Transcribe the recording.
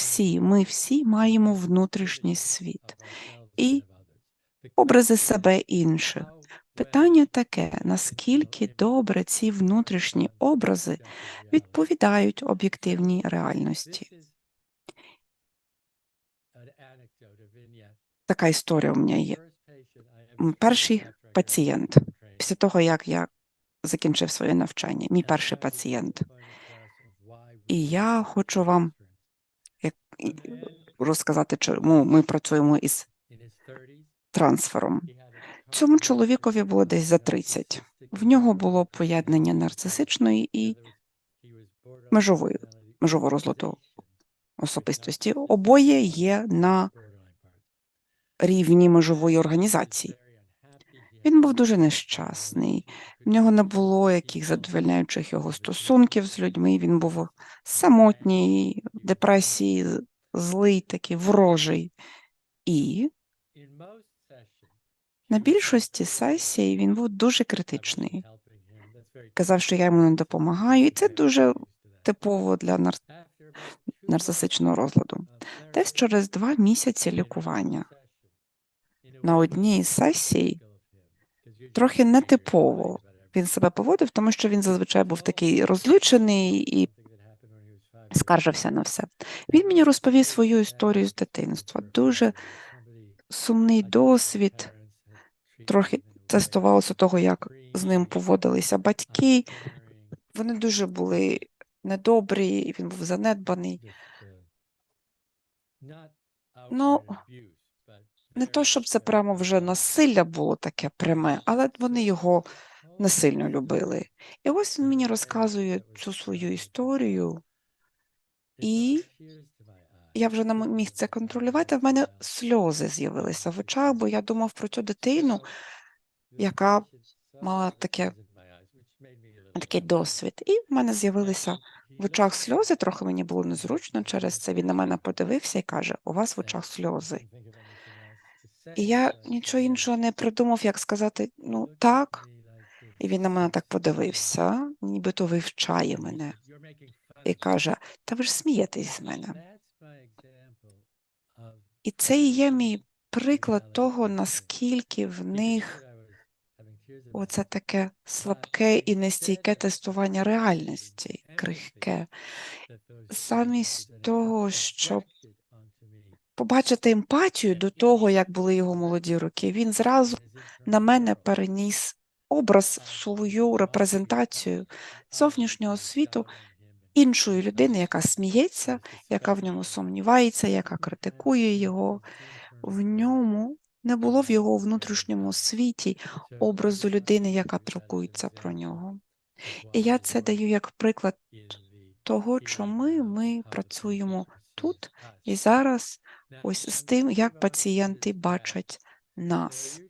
всі, ми всі маємо внутрішній світ і образи себе інших. Питання таке: наскільки добре ці внутрішні образи відповідають об'єктивній реальності? Така історія у мене є. Перший пацієнт після того, як я закінчив своє навчання, мій перший пацієнт. І я хочу вам розказати, чому ми працюємо із трансфером. Цьому чоловікові було десь за 30. В нього було поєднання нарцисичної і межової, межово розладу особистості. Обоє є на рівні межової організації. Він був дуже нещасний. В нього не було яких задовольняючих його стосунків з людьми. Він був самотній, в депресії, злий, такий ворожий. І на більшості сесій він був дуже критичний. Казав, що я йому не допомагаю, і це дуже типово для нар... нарцисичного розладу. Десь через два місяці лікування. на одній із сесій трохи нетипово він себе поводив, тому що він зазвичай був такий розлючений і скаржився на все. Він мені розповів свою історію з дитинства. Дуже сумний досвід. Трохи це стосувалося того, як з ним поводилися батьки. Вони дуже були недобрі, він був занедбаний. Ну, Не то, щоб це прямо вже насилля було таке пряме, але вони його не сильно любили. І ось він мені розказує цю свою історію, і я вже не міг це контролювати. В мене сльози з'явилися в очах, бо я думав про цю дитину, яка мала таке, такий досвід. І в мене з'явилися в очах сльози, трохи мені було незручно через це. Він на мене подивився і каже: У вас в очах сльози. І я нічого іншого не придумав, як сказати, ну так. І він на мене так подивився, нібито вивчає мене, і каже: Та ви ж смієтесь з мене. І це і є мій приклад того, наскільки в них оце таке слабке і нестійке тестування реальності, крихке. Замість того, щоб побачити емпатію до того, як були його молоді роки, він зразу на мене переніс образ, свою репрезентацію зовнішнього світу іншої людини, яка сміється, яка в ньому сумнівається, яка критикує його. В ньому не було в його внутрішньому світі образу людини, яка піклується про нього. І я це даю як приклад того, чому ми працюємо тут і зараз, ось з тим, як пацієнти бачать нас.